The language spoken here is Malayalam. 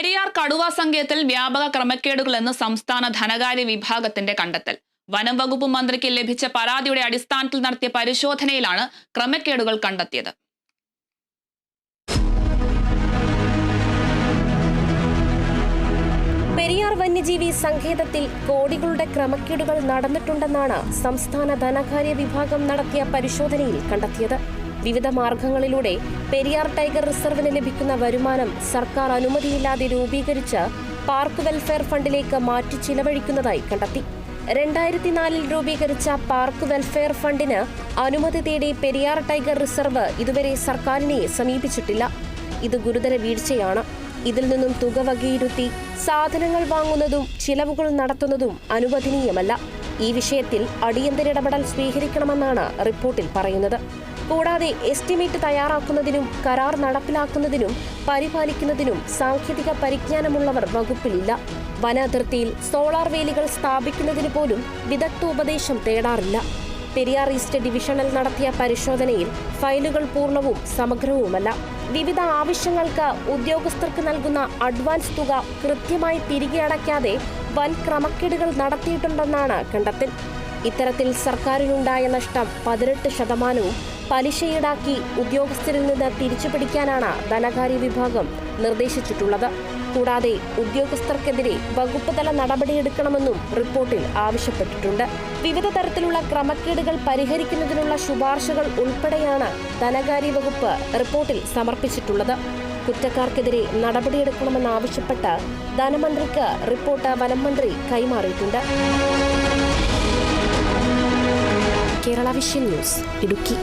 പെരിയാർ കടുവ സങ്കേതത്തിൽ വ്യാപക ക്രമക്കേടുകൾ ക്രമക്കേടുകളെന്ന് സംസ്ഥാന ധനകാര്യ വിഭാഗത്തിന്റെ കണ്ടെത്തൽ. വനം വകുപ്പ് മന്ത്രിക്ക് ലഭിച്ച പരാതിയുടെ അടിസ്ഥാനത്തിൽ നടത്തിയ പരിശോധനയിലാണ് ക്രമക്കേടുകൾ കണ്ടെത്തിയത്. പെരിയാർ വന്യജീവി സങ്കേതത്തിൽ കോടികളുടെ ക്രമക്കേടുകൾ നടന്നിട്ടുണ്ടെന്നാണ് സംസ്ഥാന ധനകാര്യ വിഭാഗം നടത്തിയ പരിശോധനയിൽ കണ്ടെത്തിയത്. വിവിധ മാർഗങ്ങളിലൂടെ പെരിയാർ ടൈഗർ റിസർവിന് ലഭിക്കുന്ന വരുമാനം സർക്കാർ അനുമതിയില്ലാതെ രൂപീകരിച്ച് പാർക്ക് വെൽഫെയർ ഫണ്ടിലേക്ക് മാറ്റി ചിലവഴിക്കുന്നതായി കണ്ടെത്തി. രണ്ടായിരത്തി നാലിൽ രൂപീകരിച്ച പാർക്ക് വെൽഫെയർ ഫണ്ടിന് അനുമതി തേടി പെരിയാർ ടൈഗർ റിസർവ് ഇതുവരെ സർക്കാരിനെ സമീപിച്ചിട്ടില്ല. ഇത് ഗുരുതര വീഴ്ചയാണ്. ഇതിൽ നിന്നും തുക വകയിരുത്തി സാധനങ്ങൾ വാങ്ങുന്നതും ചിലവുകൾ നടത്തുന്നതും അനുവദനീയമല്ല. ഈ വിഷയത്തിൽ അടിയന്തര ഇടപെടൽ സ്വീകരിക്കണമെന്നാണ് റിപ്പോർട്ടിൽ പറയുന്നത്. കൂടാതെ എസ്റ്റിമേറ്റ് തയ്യാറാക്കുന്നതിനും കരാർ നടപ്പിലാക്കുന്നതിനും പരിപാലിക്കുന്നതിനും സാങ്കേതിക പരിജ്ഞാനമുള്ളവർ വകുപ്പിലില്ല. വന അതിർത്തിയിൽ സോളാർ വേലികൾ സ്ഥാപിക്കുന്നതിന് പോലും വിദഗ്ധോപദേശം തേടാറില്ല. പെരിയാർ ഈസ്റ്റ് ഡിവിഷനിൽ നടത്തിയ പരിശോധനയിൽ ഫയലുകൾ പൂർണവും സമഗ്രവുമല്ല. വിവിധ ആവശ്യങ്ങൾക്ക് ഉദ്യോഗസ്ഥർക്ക് നൽകുന്ന അഡ്വാൻസ് തുക കൃത്യമായി തിരികെ അടയ്ക്കാതെ വൻ ക്രമക്കേടുകൾ നടത്തിയിട്ടുണ്ടെന്നാണ് കണ്ടെത്തൽ. ഇത്തരത്തിൽ സർക്കാരിനുണ്ടായ നഷ്ടം പതിനെട്ട് ശതമാനവും പലിശ ഈടാക്കി ഉദ്യോഗസ്ഥരിൽ നിന്ന് തിരിച്ചു പിടിക്കാനാണ് ധനകാര്യ വിഭാഗം നിർദ്ദേശിച്ചിട്ടുള്ളത്. കൂടാതെ ഉദ്യോഗസ്ഥർക്കെതിരെ വകുപ്പ് തല നടപടിയെടുക്കണമെന്നും റിപ്പോർട്ടിൽ ആവശ്യപ്പെട്ടിട്ടുണ്ട്. വിവിധ തരത്തിലുള്ള ക്രമക്കേടുകൾ പരിഹരിക്കുന്നതിനുള്ള ശുപാർശകൾ ഉൾപ്പെടെയാണ് ധനകാര്യ വകുപ്പ് റിപ്പോർട്ടിൽ സമർപ്പിച്ചിട്ടുള്ളത്. കുറ്റക്കാർക്കെതിരെ നടപടിയെടുക്കണമെന്നാവശ്യപ്പെട്ട് ധനമന്ത്രിക്ക് റിപ്പോർട്ട് വനം മന്ത്രി കൈമാറിയിട്ടുണ്ട്. Kerala vision news Idukki.